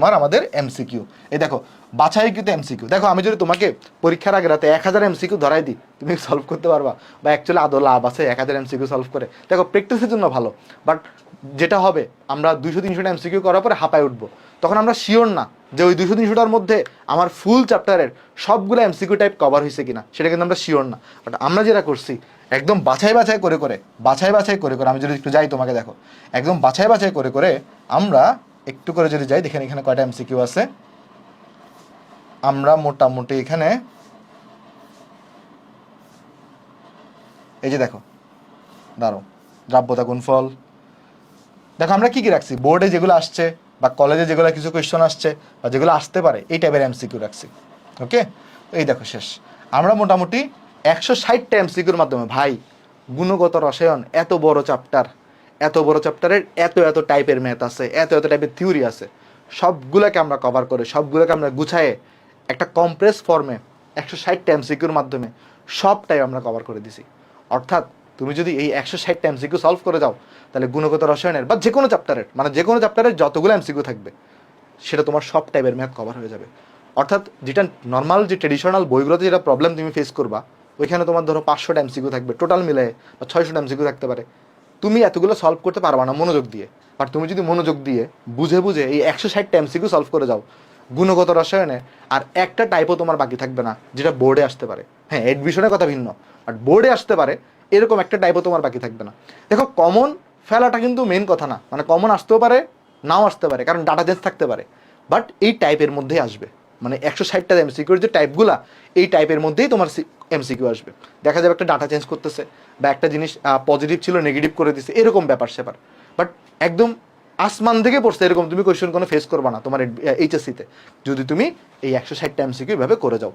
তোমার আমাদের এমসিকিউ এই দেখো বাছাই কিন্তু এমসিকিউ দেখো, আমি যদি তোমাকে পরীক্ষার আগে রাতে এক হাজার এমসিকিউ ধরাই দিই, তুমি সলভ করতে পারবা। বা অ্যাকচুয়ালি আদৌ লাভ আছে এক হাজার এমসিকিউ সলভ করে। দেখো প্র্যাকটিসের জন্য ভালো। বাট যেটা হবে, আমরা দুইশো তিনশোটা এমসিকিউ করার পরে হাঁপায় উঠবো। তখন আমরা শিওর না যে ওই দুশো তিনশোটার মধ্যে আমার ফুল চ্যাপ্টারের সবগুলো এমসিকিউ টাইপ কভার হয়েছে কিনা, সেটা কিন্তু আমরা শিওর না। বাট আমরা যেটা করছি, একদম বাছাই বাছাই করে করে, বাছাই বাছাই করে করে, আমি যদি একটু যাই তোমাকে দেখো, একদম বাছাই বাছাই করে করে আমরা একটু করে যদি যাই, দেখেন এখানে কয়টা এমসিকিউ আছে। আমরা মোটামুটি এখানে এই যে দেখো দাঁড়ো দ্রাব্যতা গুণফল। দেখো, আমরা কি কি রাখছি? বোর্ডে যেগুলো আসছে বা কলেজে যেগুলো কিছু কোয়েশ্চন আসছে বা যেগুলো আসতে পারে, এই টাইপের এমসিকিউ রাখছি। ওকে এই দেখো, শেষ। আমরা মোটামুটি একশো ষাটটা এমসিকিউর মাধ্যমে, ভাই, গুণগত রসায়ন, এত বড় চ্যাপ্টার এত বড় চ্যাপ্টারের এত এত টাইপের ম্যাথ আছে, এত এত টাইপের থিওরি আছে। সবগুলোকে আমরা কভার করে, সবগুলোকে আমরা গুছায়ে একটা কম্প্রেস ফর্মে একশো ষাট টাইম সিকিউর মাধ্যমে সবটাই আমরা কভার করে দিছি। অর্থাৎ তুমি যদি এই একশো ষাট টাইম এমসিকিউ সলভ করে যাও, তাহলে গুণগত রসায়নের বা যে কোনো চ্যাপ্টারের মানে যে কোনো চ্যাপ্টারের যতগুলো এম এমসিকিউ থাকবে, সেটা তোমার সব টাইপের ম্যাথ কভার হয়ে যাবে। অর্থাৎ যেটা নর্মাল যে ট্রেডিশনাল বইগুলোতে যেটা প্রবলেম তুমি ফেস করবা, ওইখানে তোমার ধরো পাঁচশো টাইম এমসিকিউ থাকবে টোটাল মিলে বা ছয়শোটা এমসিকিউ থাকতে পারে। তুমি এতগুলো সলভ করতে পারবা না মনোযোগ দিয়ে। বাট তুমি যদি মনোযোগ দিয়ে বুঝে বুঝে এই একশো ষাটটা এমসিকিউ সলভ করে যাও, গুণগত রসায়নে আর একটা টাইপও তোমার বাকি থাকবে না, যেটা বোর্ডে আসতে পারে। হ্যাঁ অ্যাডমিশনের কথা ভিন্ন বাট বোর্ডে আসতে পারে, এরকম একটা টাইপও তোমার বাকি থাকবে না। দেখো কমন ফেলাটা কিন্তু মেন কথা না। মানে কমন আসতেও পারে, নাও আসতে পারে, কারণ ডাটা চেঞ্জ থাকতে পারে। বাট এই টাইপের মধ্যেই আসবে। মানে একশো ষাটটা এমসিকিউর যে টাইপগুলা, এই টাইপের মধ্যেই তোমার এমসিকিউ আসবে। দেখা যাবে একটা ডাটা চেঞ্জ করতেছে বা একটা জিনিস পজিটিভ ছিল নেগেটিভ করে দিছে, এরকম ব্যাপার সেপার বাট একদম আসমান থেকে পড়ছে এরকম, তুমি কোয়েশ্চেন কোনো ফেস করবা না তোমার এইচএসসিতে যদি তুমি এই একশো ষাটটা এমসিকিউ এভাবে করে যাও।